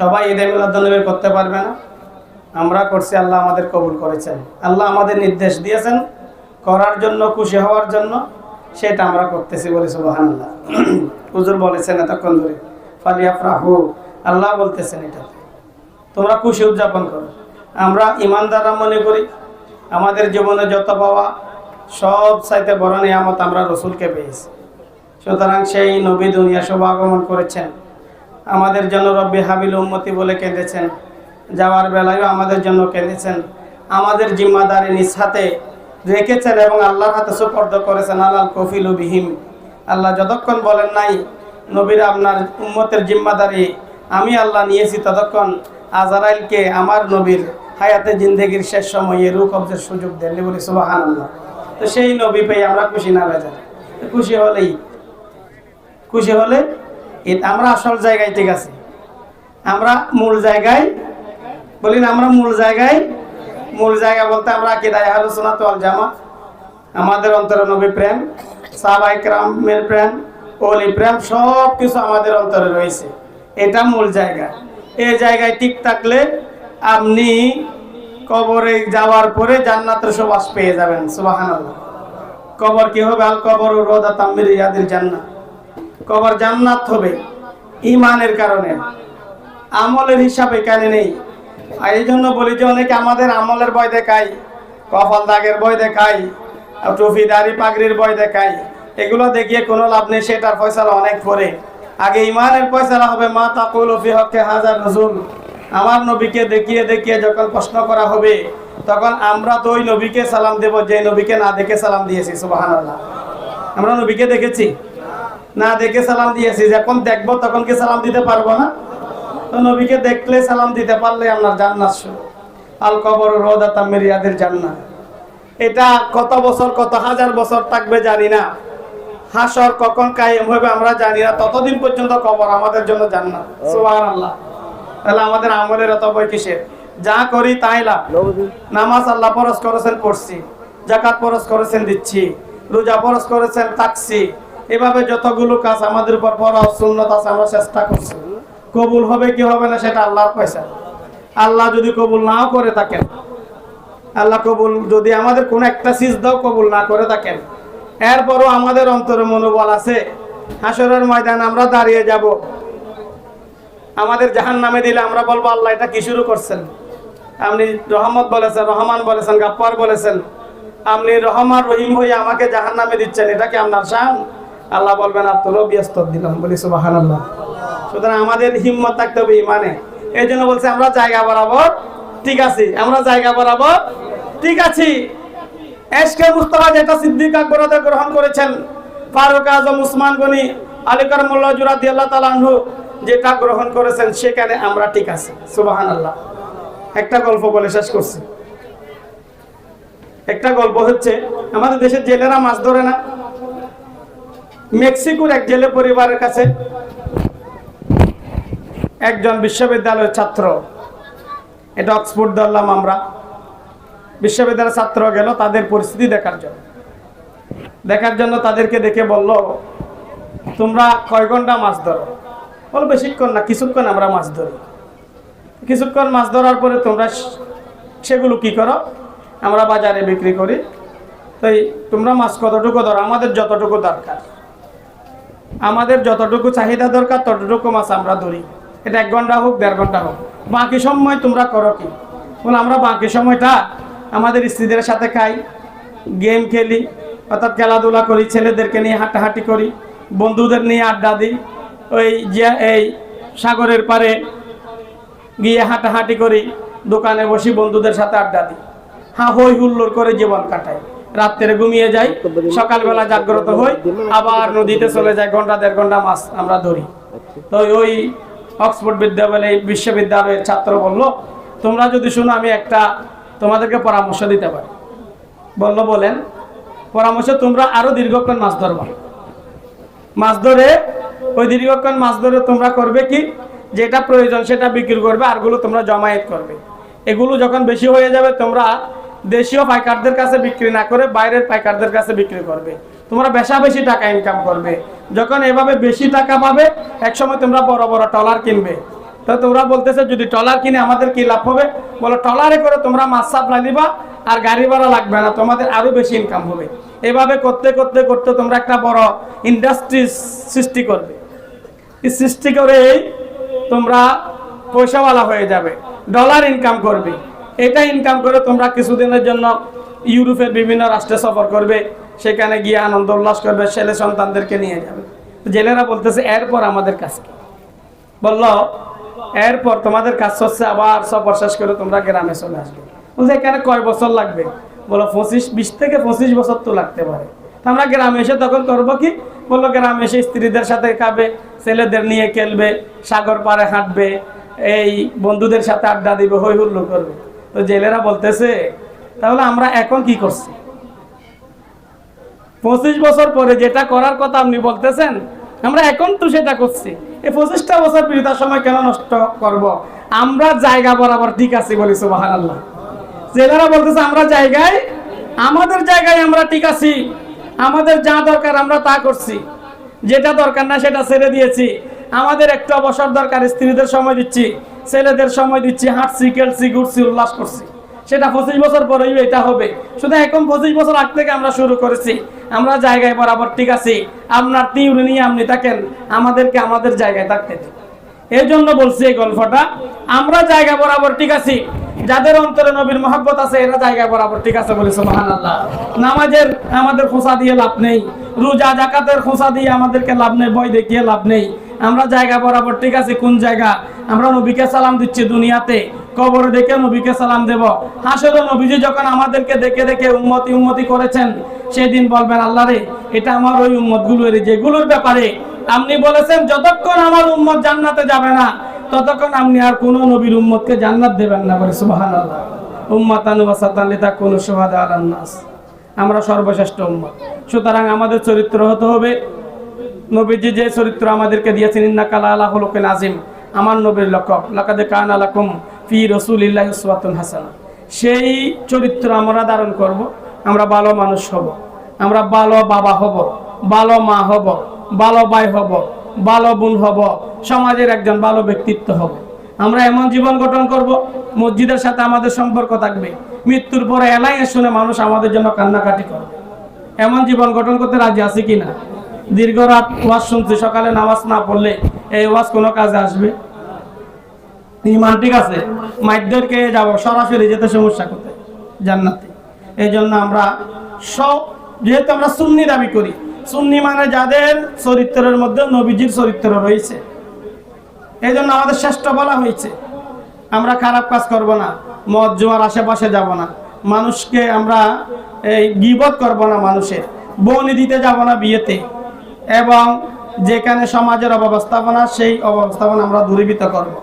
সবাই ঈদে মিলাদুন্নবী করতে পারবে না। আমরা করছি, আল্লাহ আমাদের কবুল করেছেন। আল্লাহ আমাদের নির্দেশ দিয়েছেন করার জন্য, খুশি হওয়ার জন্য। সেটা আমরা করতেছি বলে সুবহানাল্লাহ। হুজুর বলেছেন এতক্ষণ ধরে ফালিয়া প্রাহু আল্লাহ বলতেছেন এটা। তোমরা খুশি উদযাপন করো। আমরা ইমানদাররা মনে করি, আমাদের জীবনে যত পাওয়া, সব চাইতে বড় নিয়ামত আমরা রসুলকে পেয়েছি। সুতরাং সেই নবী দুনিয়া শুভ আগমন করেছেন। আমাদের জন্য রব্বি হাবিল উম্মতি বলে কেঁদেছেন। যাওয়ার বেলায়ও আমাদের জন্য কেঁদেছেন। আমাদের জিম্মাদারি নিজ হাতে রেখেছেন এবং আল্লাহর হাতে সুপর্দ করেছেন। আল্লাহ কফিল বিহিম। আল্লাহ যতক্ষণ বলেন নাই, নবীরা আপনার উম্মতের জিম্মাদারি, আমি আল্লাহ নিয়েছি ততক্ষণ আজারাইলকে আমার নবীর হায়াতে জিন্দেগির শেষ সময়ে রু কবজের সুযোগ দেননি বলি সুবাহান তো সেই নবী পেয়ে আমরা খুশি না, বেজার। খুশি হলেই, খুশি হলে আমরা আসল জায়গায় ঠিক আছে। আমরা মূল জায়গায় বলি আমরা মূল জায়গায়, মূল জায়গা বলতে আমরা কিদায় আলোচনা তো জামা। আমাদের অন্তরে নবী প্রেম সাহবাইকরামের প্রেম, ওলি প্রেম সব কিছু আমাদের অন্তরে রয়েছে। এটা মূল জায়গা। এই জায়গায় ঠিক থাকলে আপনি কবরে যাওয়ার পরে জান্নাতের সুবাস পেয়ে যাবেন, সুবহানাল্লাহ। কবর কি হবে? আল কবর রোদা তাম্মির ইয়াদিল জান্নাত কবর জান্নাত হবে ইমানের কারণে। আমলের হিসাবে কেন নেই। আর এই জন্য বলি যে অনেকে আমাদের আমলের ভয় দেখায়, কপাল দাগের ভয় দেখায় টুফি দাড়ি, পাগড়ির ভয় দেখায়। এগুলো দেখিয়ে কোনো লাভ নেই সেটার ফয়সালা অনেক পরে আগে ইমানের ফয়সালা হবে, মা তাকুল ফি হকে হাজার নজুল। আমার নবীকে দেখিয়ে দেখিয়ে যখন প্রশ্ন করা হবে, তখন আমরা তো ওই নবীকে সালাম দেব, যে নবীকে না দেখে সালাম দিয়েছি, সুবহানাল্লাহ। আমরা নবীকে দেখেছি। না দেখে সালাম দিয়েছি যখন দেখব তখন কি সালাম দিতে পারব না? তো নবীকে দেখলে সালাম দিতে পারলে আপনার জান্নাত শুরু। আল কবর রোদা তামের ইয়াদের জান্নাত। এটা কত বছর কত হাজার বছর থাকবে জানি না। হাসর কখন কায়েম হবে আমরা জানি না। ততদিন পর্যন্ত কবর আমাদের জন্য জান্নাত। সুবহানাল্লাহ। তাহলে আমাদের আমলের এত বই কিসের? যা করি তাই লাভ। নামাজ আল্লাহ পরশ করেছেন পড়ছি। জাকাত পরশ করেছেন দিচ্ছি। রোজা পরশ করেছেন তাকছি এভাবে যতগুলো কাজ আমাদের উপর পড়া সুন্নত আছে, আমরা চেষ্টা করছি। কবুল হবে কি হবে না সেটা আল্লাহর পয়সা। আল্লাহ যদি কবুল নাও করে থাকেন, আল্লাহ কবুল যদি আমাদের কোন একটা সিজদাও কবুল না করে থাকেন, এরপরও আমাদের অন্তরে মনোবল আছে। হাসরের ময়দান আমরা দাঁড়িয়ে যাব। আমাদের জাহান নামে দিলে আমরা বলব, আল্লাহ এটা কি শুরু করছেন? আপনি রহমত বলেছেন, রহমান বলেছেন গাপ্পার বলেছেন। আপনি রহমান রহিম হয়ে আমাকে জাহান নামে দিচ্ছেন, এটা কি আপনার শান? আল্লাহ বলবেন আব্দুল ব্যস্ত দিলাম। বলি সুবাহান আল্লাহ সুতরাং আমাদের হিম্মত থাকতে হবে ইমানে। এই জন্য বলছে, আমরা জায়গা বরাবর ঠিক আছে, আমরা জায়গা বরাবর ঠিক আছি। এসকে মুস্তফা যেটা সিদ্দিক আকবর গ্রহণ করেছেন, ফারুক আজম, উসমান গনি আলিকার মোল্লা জুরাদি আল্লাহ তালাহু যেটা গ্রহণ করেছেন, সেখানে আমরা ঠিক আছি সুবাহান আল্লাহ একটা গল্প বলে শেষ করছি। একটা গল্প হচ্ছে, আমাদের দেশের জেলেরা মাছ ধরে না। মেক্সিকোর এক জেলে পরিবারের কাছে একজন বিশ্ববিদ্যালয়ের ছাত্র, এটা অক্সফোর্ড ধরলাম আমরা, বিশ্ববিদ্যালয়ের ছাত্র গেল তাদের পরিস্থিতি দেখার জন্য। দেখার জন্য তাদেরকে দেখে বলল, তোমরা কয় ঘণ্টা মাছ ধরো? বলো বেশিক্ষণ না, কিছুক্ষণ আমরা মাছ ধরি। কিছুক্ষণ মাছ ধরার পরে তোমরা সেগুলো কি করো? আমরা বাজারে বিক্রি করি। তাই তোমরা মাছ কতটুকু ধরো? আমাদের যতটুকু দরকার। আমাদের যতটুকু চাহিদা দরকার, ততটুকু মাছ আমরা ধরি। এটা এক ঘণ্টা হোক, দেড় ঘণ্টা হোক। বাকি সময় তোমরা করো কি? বলে, আমরা বাকি সময়টা আমাদের স্ত্রীদের সাথে খাই, গেম খেলি, অর্থাৎ খেলাধুলা করি, ছেলেদেরকে নিয়ে হাঁটাহাঁটি করি, বন্ধুদের নিয়ে আড্ডা দিই, ওই যে, এই সাগরের পারে গিয়ে হাঁটাহাঁটি করি, দোকানে বসি বন্ধুদের সাথে আড্ডা দিই। হা হই হুল্লোড় করে জীবন কাটাই। রাত্রে ঘুমিয়ে যাই সকালবেলা জাগ্রত হই আবার নদীতে চলে যাই ঘণ্টা দেড় ঘণ্টা মাছ আমরা ধরি। তো ওই অক্সফোর্ড বিদ্যালয় বিশ্ববিদ্যালয়ের ছাত্র বলল তোমরা যদি শুনো আমি একটা তোমাদেরকে পরামর্শ দিতে পারি। বলল বলেন। পরামর্শ তোমরা আরও দীর্ঘক্ষণ মাছ ধরবা। মাছ ধরে ওই দীর্ঘক্ষণ মাছ ধরে তোমরা করবে কি? যেটা প্রয়োজন সেটা বিক্রি করবে আরগুলো তোমরা জমায়েত করবে। এগুলো যখন বেশি হয়ে যাবে তোমরা দেশীয় পাইকারদের কাছে বিক্রি না করে বাইরের পাইকারদের কাছে বিক্রি করবে। তোমরা বেশা বেশি টাকা ইনকাম করবে। যখন এভাবে বেশি টাকা পাবে, একসময় তোমরা বড় বড় টলার কিনবে। তো তোমরা বলতেছে, যদি ট্রলার কিনে আমাদের কি লাভ হবে? বলো, ট্রলারে করে তোমরা মাছ সাপ্লাই দিবা আর গাড়ি ভাড়া লাগবে না, তোমাদের আরও বেশি ইনকাম হবে। এভাবে করতে করতে করতে তোমরা একটা বড় ইন্ডাস্ট্রি সৃষ্টি করবে। সৃষ্টি করেই তোমরা পয়সাওয়ালা হয়ে যাবে ডলার ইনকাম করবে। এটা ইনকাম করে তোমরা কিছুদিনের জন্য ইউরোপের বিভিন্ন রাষ্ট্রে সফর করবে, সেখানে গিয়ে আনন্দ উল্লাস করবে, ছেলে সন্তানদেরকে নিয়ে যাবে। জেলেরা বলতেছে, এরপর আমাদের কাজ কি? বলল, এরপর তোমাদের কাজ হচ্ছে আবার সফর শেষ করে তোমরা গ্রামে চলে আসবে। বলছে, এখানে কয় বছর লাগবে? বলো পঁচিশ, বিশ থেকে পঁচিশ বছর তো লাগতে পারে। আমরা গ্রামে এসে তখন করব কি? বলল, গ্রামে এসে স্ত্রীদের সাথে খাবে, ছেলেদের নিয়ে খেলবে, সাগর পাড়ে হাঁটবে, এই বন্ধুদের সাথে আড্ডা দিবে হই হুল্লো করবে। তো জেলেরা বলতেছে, তাহলে আমরা এখন কি করছি? পঁচিশ বছর পরে যেটা করার কথা আপনি বলতেছেন, আমরা এখন তো সেটা করছি। এই পঁচিশটা বছর বৃথার সময় কেন নষ্ট করব? আমরা জায়গা বরাবর ঠিক আছি বলি সুবাহান আল্লাহ জেলেরা বলতেছে, আমরা জায়গায়, আমাদের জায়গায় আমরা ঠিক আছি। আমাদের যা দরকার আমরা তা করছি। যেটা দরকার না সেটা ছেড়ে দিয়েছি। আমাদের একটু অবসর দরকার, স্ত্রীদের সময় দিচ্ছি। ছেলেদের সময় দিচ্ছি, হাঁটছি, খেলছি, ঘুরছি, উল্লাস করছি। সেটা পঁচিশ বছর পরেই এটা হবে। শুধু এখন পঁচিশ বছর আগ থেকে আমরা শুরু করেছি। আমরা জায়গায় বরাবর ঠিক আছি। আপনার তিউরি নিয়ে আপনি থাকেন, আমাদেরকে আমাদের জায়গায় থাকতে এই জন্য বলছি এই গল্পটা, আমরা জায়গা বরাবর ঠিক আছি। যাদের অন্তরে নবীর মহব্বত আছে, এরা জায়গা বরাবর ঠিক আছে বলে সুবহান আল্লাহ নামাজের আমাদের খোঁচা দিয়ে লাভ নেই। রোজা জাকাতের খোঁচা দিয়ে আমাদেরকে লাভ নেই বই দেখিয়ে লাভ নেই। আমরা জায়গা বরাবর ঠিক আছে। কোন জায়গা? আমরা নবীকে সালাম দিচ্ছি দুনিয়াতে। কবর দেখে নবীকে সালাম দেব। হাসের নবীজি যখন আমাদেরকে দেখে দেখে উন্মতি উন্মতি করেছেন, সেদিন বলবেন, আল্লাহ রে, এটা আমার ওই উম্মতগুলোর যেগুলোর ব্যাপারে আপনি বলেছেন, যতক্ষণ আমার উম্মত জান্নাতে যাবে না, ততক্ষণ আপনি আর কোন নবীর উম্মতকে জান্নাত দেবেন না বলে সুবাহান আল্লাহ উম্মাতানু ওয়াসাতান লিতাকুনু শুহাদা আলান নাস। আমরা সর্বশ্রেষ্ঠ উম্মত। সুতরাং আমাদের চরিত্র হতে হবে। নবীজি যে চরিত্র আমাদেরকে দিয়েছেন ইন্না কালা আলা হলুকিন আজিম আমার নবীর লকব লাকাদে কান আলাকুম ফি রসুলিল্লাহ উসওয়াতুন হাসানা। সেই চরিত্র আমরা ধারণ করব, আমরা ভালো মানুষ হব, আমরা ভালো বাবা হব, ভালো মা হব, ভালো ভাই হব, ভালো বোন হব, সমাজের একজন ভালো ব্যক্তিত্ব হব। আমরা এমন জীবন গঠন করব, মসজিদের সাথে আমাদের সম্পর্ক থাকবে, মৃত্যুর পরে এলাইয়ে শুনে মানুষ আমাদের জন্য কান্নাকাটি করবে। এমন জীবন গঠন করতে রাজি আছে কিনা? দীর্ঘ রাত ওয়াজ শুনছি, সকালে নামাজ না পড়লে এই ওয়াজ কোনো কাজে আসবে? ইমান ঠিক আছে? মাইদেরকে যাব? সরাসরি যেতে সমস্যা করতে জান্নাতে। এই জন্য আমরা সব, যেহেতু আমরা সুন্নি দাবি করি, সুন্নি মানে যাদের চরিত্রের মধ্যে নবীজির চরিত্র রয়েছে। এই জন্য আমাদের শ্রেষ্ঠ বলা হয়েছে, আমরা খারাপ কাজ করব না, মদ জোয়ার আশেপাশে যাব না, মানুষকে আমরা এই গিবত করব না মানুষের, বনি দিতে যাব না বিয়েতে। এবং যেখানে সমাজের অব্যবস্থাপনা, সেই অব্যবস্থাপনা আমরা দূরীভূত করব।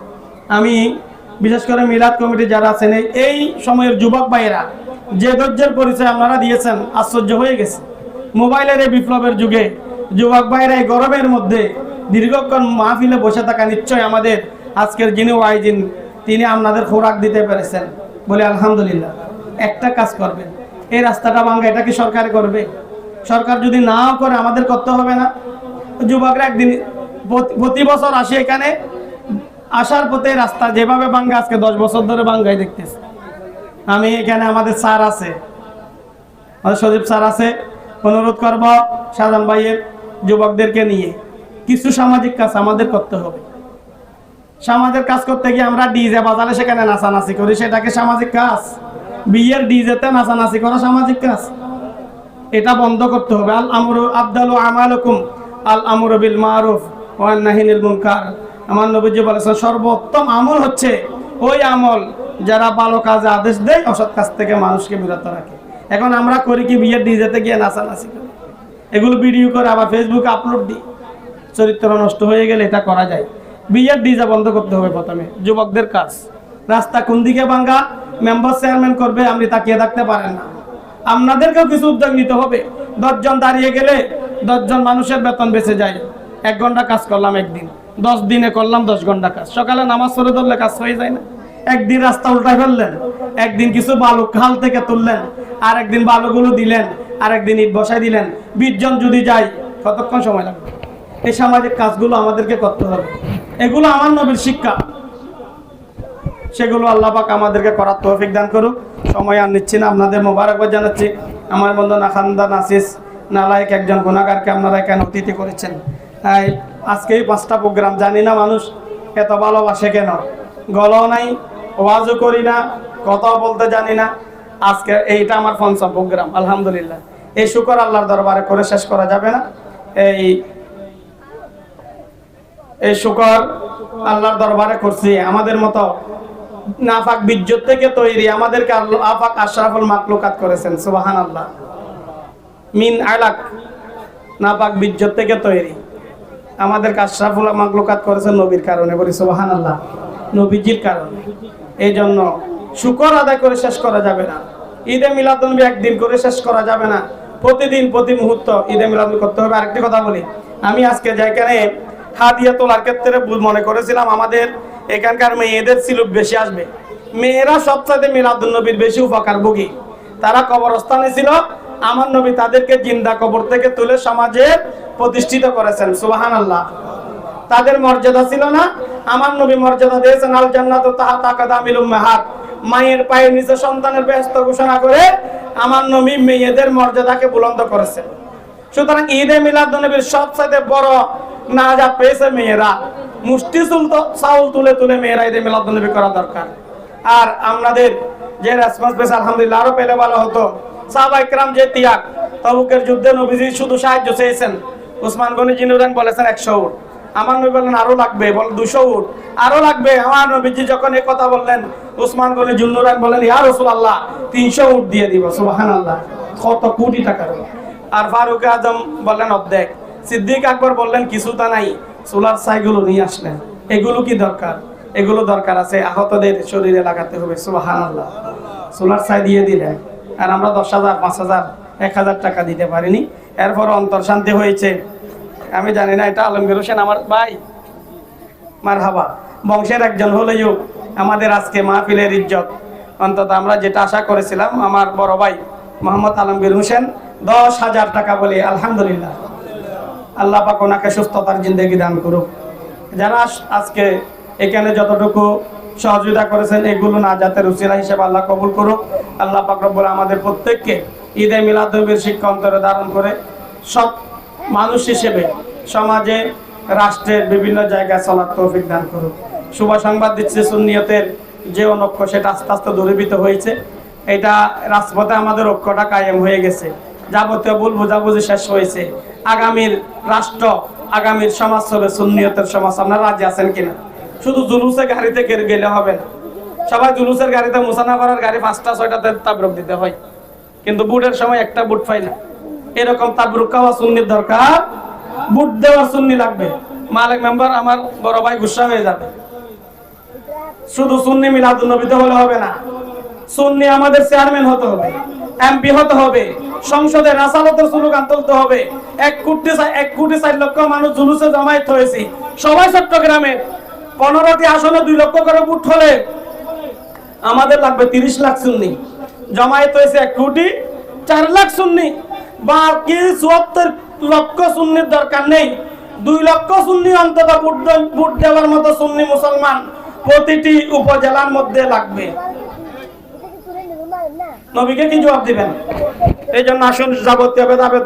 আমি বিশেষ করে মিলাদ কমিটি যারা আছেন, এই- সময়ের যুবক ভাইয়েরা, যে ধৈর্যের পরিচয় আপনারা দিয়েছেন, আশ্চর্য হয়ে গেছে। মোবাইলের এই বিপ্লবের যুগে যুবক ভাইয়েরা এই গরমের মধ্যে দীর্ঘক্ষণ মাহফিলে বসে থাকা নিশ্চয় আমাদের আজকের যিনি ওয়াইজিন, তিনি আপনাদের খোরাক দিতে পেরেছেন। বলে আলহামদুলিল্লাহ, একটা কাজ করবেন। এই রাস্তাটা ভাঙ্গা, এটা কি সরকার করবে? সরকার যদি নাও করে, আমাদের করতে হবে না। যুবকরা একদিন প্রতি- বছর আসে এখানে। আসার পথে রাস্তা যেভাবে ভাঙ্গা, আজকে দশ বছর ধরে ভাঙ্গাই দেখতেছে। আমি এখানে আমাদের স্যার আছে। আমাদের সজীব স্যার আছে। অনুরোধ করব সাজান ভাইয়ের যুবকদেরকে নিয়ে। কিছু সামাজিক কাজ আমাদের করতে হবে। সমাজের কাজ করতে গিয়ে আমরা ডিজে বাজারে সেখানে নাচানাচি করি। সেটাকে সামাজিক কাজ। বিয়ের ডিজেতে নাচানাচি করা সামাজিক কাজ। এটা বন্ধ করতে হবে। আল আমরু আবদালু আমালুকুম। আল আমরু বিল মারুফ ওয়ান নাহিনিল মুনকার আমার নবীজি বলেছেন, সর্বোত্তম আমল হচ্ছে ওই আমল যারা ভালো কাজে আদেশ দেয়, অসৎ কাজ থেকে মানুষকে বিরত রাখে। এখন আমরা করি কি, বিয়ের ডিজেতে গিয়ে নাচানাচি করি। এগুলো ভিডিও করে আবার ফেসবুকে আপলোড দিই। চরিত্র নষ্ট হয়ে গেলে এটা করা যায়। বিয়ের ডিজে বন্ধ করতে হবে প্রথমে, যুবকদের কাজ। রাস্তা কোন দিকে ভাঙ্গা, মেম্বার, চেয়ারম্যান করবে, আপনি তাকিয়ে থাকতে পারেন না। আপনাদেরকেও কিছু উদ্যোগ নিতে হবে। দশজন দাঁড়িয়ে গেলে দশজন মানুষের বেতন বেঁচে যায়। এক ঘণ্টা কাজ করলাম একদিন। দশ দিনে করলাম দশ ঘণ্টা কাজ। সকালে নামাজ পড়ে ধরলে কাজ হয়ে যায় না। একদিন রাস্তা উল্টায় ফেললেন। একদিন কিছু বালু খাল থেকে তুললেন। আর একদিন বালুগুলো দিলেন। আর একদিন ইট বসাই দিলেন। বিশজন যদি যায়, কতক্ষণ সময় লাগবে? এই সামাজিক কাজগুলো আমাদেরকে করতে হবে। এগুলো আমার নবীর শিক্ষা। সেগুলো আল্লাহ পাক আমাদেরকে করার তৌফিক দান করুক। সময় আর নিচ্ছি না। আপনাদের মোবারকবাদ জানাচ্ছি। আমার বন্ধু নাখান্দা নাসিস। নালায়ক একজন গুণাগারকে আপনারা এখানে অতিথি করেছেন? আজকে এই পাঁচটা প্রোগ্রাম, জানি না মানুষ এত ভালোবাসে কেন? গলাও নাই, ওয়াজও করি না, কথাও বলতে জানি না। আজকে এইটা আমার পঞ্চম প্রোগ্রাম, আলহামদুলিল্লাহ। এই শুকর আল্লাহর দরবারে করে শেষ করা যাবে না। এই এই শুকর আল্লাহর দরবারে করছি। আমাদের মতো নাফাক বিজ্জত থেকে তৈরি আমাদেরকে আফাক আশরাফুল মাকলুকাত করেছেন সুবাহান আল্লাহ মিন আলাক, নাপাক বিজ্জত থেকে তৈরি। আমাদেরকে আশরাফুল মাকলুকাত করেছেন নবীর কারণে বলি সুবাহান আল্লাহ নবীজির কারণে। এই জন্য শুকর আদায় করে শেষ করা যাবে না। ঈদে মিলাদুলনবী একদিন করে শেষ করা যাবে না। প্রতিদিন, প্রতি মুহূর্ত ঈদে মিলাদ করতে হবে। আরেকটি কথা বলি, আমি আজকে যেখানে হাদিয়া তোলার ক্ষেত্রে মনে করেছিলাম, আমাদের এখানকার মেয়েদের সিলুক বেশি আসবে। মেয়েরা সবচাইতে মিলাদুল নবীর বেশি উপকার ভোগী তারা কবরস্থানে ছিল আমার নবী তাদেরকে জিন্দা কবর থেকে তুলে সমাজে প্রতিষ্ঠিত করেছেন সুবাহান আল্লাহ তাদের মর্যাদা ছিল না। আমার নবী মর্যাদা দিয়েছেন আল জান্নাত তাহা তাকাদামিল উম্মাহাত। মায়ের পায়ের নিচে সন্তানের ব্যস্ত ঘোষণা করে আমার নবী মেয়েদের মর্যাদাকে বুলন্দ করেছেন সুতরাং ঈদে মিলাদ নবীর সবচাইতে বড় নাজাত পেয়েছে মেয়েরা। মুষ্টি চুল চাউল তুলে তুলে মেয়েরা ঈদে মিলাদ নবী করা দরকার। আর আমাদের যে রেসপন্স পেয়েছে, আলহামদুলিল্লাহ, আরও পেলে ভালো হতো। যে তবুকের যুদ্ধে নবীজি শুধু সাহায্য চেয়েছেন। উসমান গনি বলেছেন, একশো উট। আমার নবী বললেন আরও লাগবে বল দুশো উট। আরও লাগবে, আমার নবীজি যখন এই কথা বললেন, উসমান গনি বললেন ইয়া রসুল আল্লাহ তিনশো উট দিয়ে দিব সুবাহান আল্লাহ কত কোটি আর ফারুক আজম বললেন অর্ধেক। সিদ্দিক আকবর বললেন, কিছু তা নাই, সোলার সাইগুলো নিয়ে আসলেন। এগুলো কি দরকার? এগুলো দরকার আছে, আহতদের শরীরে লাগাতে হবে সুবাহান আল্লাহ সোলার সাই দিয়ে দিলেন। আর আমরা দশ হাজার, পাঁচ হাজার, এক হাজার টাকা দিতে পারিনি। এরপর অন্তর শান্তি হয়েছে। আমি জানি না, এটা আলমগীর হোসেন আমার ভাই। মার হাবা বংশের একজন হলেও আমাদের আজকে মাহফিলের ইজ্জত। অন্তত আমরা যেটা আশা করেছিলাম, আমার বড় ভাই মোহাম্মদ আলমগীর হোসেন, দশ হাজার টাকা বলে আলহামদুলিল্লাহ। আল্লাহ পাক ওনাকে সুস্থতার জিন্দগি দান করুক। যারা আজকে এখানে যতটুকু সহযোগিতা করেছেন, এগুলো না যাতে রুচিলা হিসেবে আল্লাহ কবুল করুক। আল্লাহ পাক আমাদের প্রত্যেককে ঈদে মিলাদনবীর শিক্ষা অন্তরে ধারণ করে সব মানুষ হিসেবে সমাজে, রাষ্ট্রের বিভিন্ন জায়গায় চলার তৌফিক দান করুক। শুভ সংবাদ দিচ্ছে সুন্নিয়তের যে অনক্ষ, সেটা আস্তে আস্তে দূরীভূত হয়েছে। এটা রাজপথে আমাদের ঐক্যটা কায়েম হয়ে গেছে। যাবতীয় ভুল বোঝাবুঝি শেষ হয়েছে। আগামীর রাষ্ট্র, আগামীর সমাজ হবে সুন্নিয়তের সমাজ। আপনারা রাজি আছেন কিনা? শুধু জুলুসে গাড়িতে গেলে হবে না। সবাই জুলুসের গাড়িতে মুসানা করার গাড়ি পাঁচটা ছয়টাতে তাবরুক দিতে হয়। কিন্তু বুটের সময় একটা বুট পাই না। এরকম তাবরুক খাওয়া সুন্নির দরকার। বুট দেওয়ার সুন্নি লাগবে। মালিক মেম্বার, আমার বড় ভাই গুসা হয়ে যাবে। শুধু সুন্নি মিলাদুল নবীতে হলে হবে না। সুন্নি আমাদের চেয়ারম্যান হতে হবে, এমপি হতে হবে সংসদে রাসালতের স্লোগান তুলতে হবে। এক কোটি এক কোটি চার লক্ষ মানুষ জুলুসে জমায়েত হয়েছি। সবাই চট্টগ্রামে পনেরোটি আসনে দুই লক্ষ করে বুট হলে আমাদের লাগবে তিরিশ লাখ সুন্নি। জমায়েত হয়েছে এক কোটি চার লাখ সুন্নি। বাকি চুয়াত্তর লক্ষ সুন্নির দরকার নেই। দুই লক্ষ সুন্নি অন্তত ভোট ভোট দেওয়ার মতো সুন্নি মুসলমান প্রতিটি উপজেলার মধ্যে লাগবে। নবীকে কি জবাব দিবেন? এই জন্য আসুন, যাবতীয় ভেদাভেদ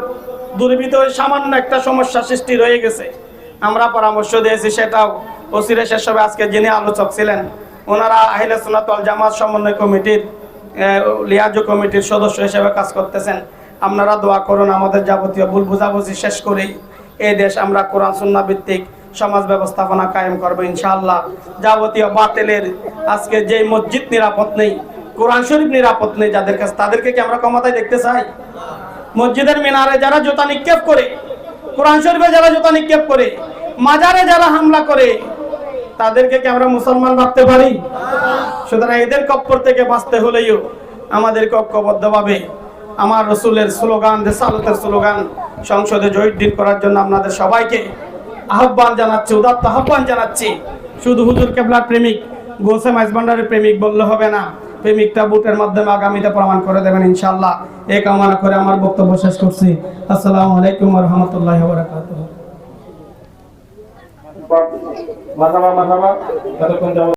দূরীভূত হয়ে সামান্য একটা সমস্যা সৃষ্টি রয়ে গেছে। আমরা পরামর্শ দিয়েছি সেটাও ওসিরে শেষ হবে আজকে যিনি আলোচক ছিলেন। ওনারা আহিলে সুনাতল জামাত সমন্বয় কমিটির লিয়াজু কমিটির সদস্য হিসেবে কাজ করতেছেন। আপনারা দোয়া করুন, আমাদের যাবতীয় ভুল বুঝাবুঝি শেষ করেই এই দেশ আমরা কোরআন সুন্না ভিত্তিক সমাজ ব্যবস্থাপনা কায়েম করব ইনশাআল্লাহ। যাবতীয় বাতিলের আজকে যে মসজিদ নিরাপদ নেই, কোরআন শরীফ নিরাপদ নেই, যাদের কাছে তাদেরকে কি আমরা ক্ষমতায় দেখতে চাই? মসজিদের মিনারে যারা জুতা নিক্ষেপ করে, কোরআন শরীফে যারা জুতা নিক্ষেপ করে, মাজারে যারা হামলা করে তাদেরকে কি আমরা মুসলমান ভাবতে পারি? সুতরাং এদের কপ্পর থেকে বাঁচতে হলেও আমাদেরকে ঐক্যবদ্ধভাবে আমার রসুলের স্লোগান দেশালতের স্লোগান সংসদে জয়ীদ্দিন করার জন্য আপনাদের সবাইকে আহ্বান জানাচ্ছি, উদাত্ত আহ্বান জানাচ্ছি। শুধু হুজুর কেবলার প্রেমিক গোসে মাইজবান্ডারের প্রেমিক বললে হবে না। প্রেমিকটা বুটের মাধ্যমে আগামীতে প্রমাণ করে দেবেন ইনশাল্লাহ এ কামনা করে আমার বক্তব্য শেষ করছি। আসসালামু আলাইকুম রহমতুল্লাহ বরাকাতুহ। মাথাবা মাথাবা ততক্ষণ যাব